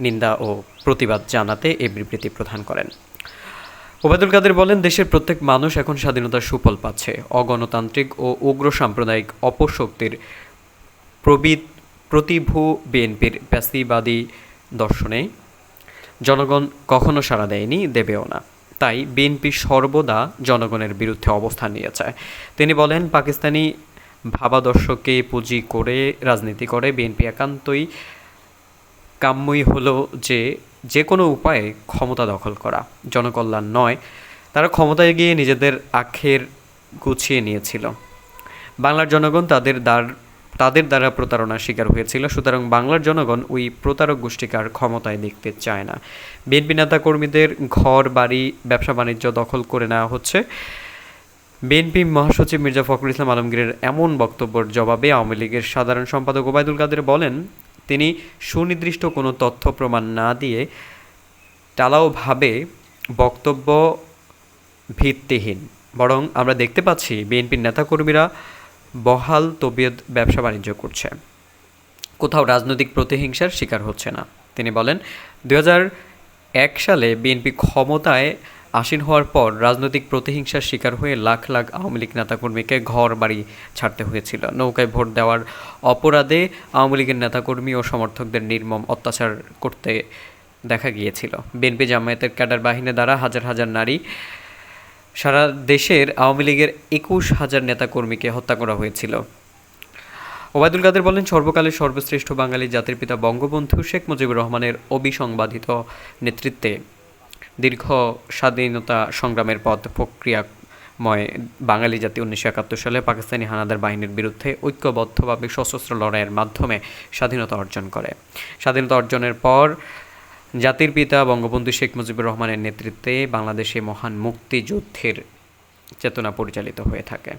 নিন্দা ও প্রতিবাদ জানাতে এ বিবৃতি প্রদান করেন। ওবায়দুল কাদের বলেন, দেশের প্রত্যেক মানুষ এখন স্বাধীনতার সুফল পাচ্ছে। অগণতান্ত্রিক ও উগ্র সাম্প্রদায়িক অপশক্তির প্রবীদ প্রতিভু বিএনপির প্যাসিবাদী দর্শনে জনগণ কখনো সাড়া দেয়নি, দেবেও না। তাই বিএনপি সর্বদা জনগণের বিরুদ্ধে অবস্থান নিয়েছে। তিনি বলেন, পাকিস্তানি ভাবাদর্শকে পুঁজি করে, রাজনীতি করে বিএনপি একান্তই কাম্যই হলো যে যে কোনো উপায়ে ক্ষমতা দখল করা, জনকল্যাণ নয়, তারা ক্ষমতায় গিয়ে নিজেদের আখের গুছিয়ে নিয়েছিল। বাংলার জনগণ তাদের দ্বার, তাদের দ্বারা প্রতারণার শিকার হয়েছিল, সুতরাং বাংলার জনগণ ওই প্রতারক গোষ্ঠীকে আর ক্ষমতায় দেখতে চায় না। বিএনপি নেতা কর্মীদের ঘর, বাড়ি, ব্যবসা বাণিজ্য দখল করে নেওয়া হচ্ছে। বিএনপি মহাসচিব মির্জা ফখরুল ইসলাম আলমগীরের এমন বক্তব্যের জবাবে আওয়ামী লীগের সাধারণ সম্পাদক ওবায়দুল কাদের বলেন তিনি সুনির্দিষ্ট কোনো তথ্য প্রমাণ না দিয়ে টালাওভাবে বক্তব্য ভিত্তিহীন। বরং আমরা দেখতে পাচ্ছি বিএনপির নেতাকর্মীরা বহাল তবিয়ত ব্যবসা বাণিজ্য করছে। কোথাও রাজনৈতিক প্রতিহিংসার শিকার হচ্ছে না। তিনি বলেন দু এক সালে বিএনপি ক্ষমতায় আসীন হওয়ার পর রাজনৈতিক প্রতিহিংসার শিকার হয়ে লাখ লাখ আওয়ামী লীগ নেতাকর্মীকে ঘর বাড়ি ছাড়তে হয়েছিল। নৌকায় ভোট দেওয়ার অপরাধে আওয়ামী লীগের নেতাকর্মী ও সমর্থকদের নির্মম অত্যাচার করতে দেখা গিয়েছিল। বিএনপি জামায়াতের ক্যাডার বাহিনী দ্বারা হাজার হাজার নারী সারা দেশের আওয়ামী লীগের একুশ হাজার নেতাকর্মীকে হত্যা করা হয়েছিল। ওবায়দুল কাদের বলেন, সর্বকালের সর্বশ্রেষ্ঠ বাঙালি জাতির পিতা বঙ্গবন্ধু শেখ মুজিবুর রহমানের অবিসংবাদিত নেতৃত্বে দীর্ঘ স্বাধীনতা সংগ্রামের পথ প্রক্রিয়াময় বাঙালি জাতি উনিশশো একাত্তর সালে পাকিস্তানি হানাদার বাহিনীর বিরুদ্ধে ঐক্যবদ্ধভাবে সশস্ত্র লড়াইয়ের মাধ্যমে স্বাধীনতা অর্জন করে। স্বাধীনতা অর্জনের পর জাতির পিতা বঙ্গবন্ধু শেখ মুজিবুর রহমানের নেতৃত্বে বাংলাদেশে মহান মুক্তিযুদ্ধের চেতনা পরিচালিত হয়ে থাকে।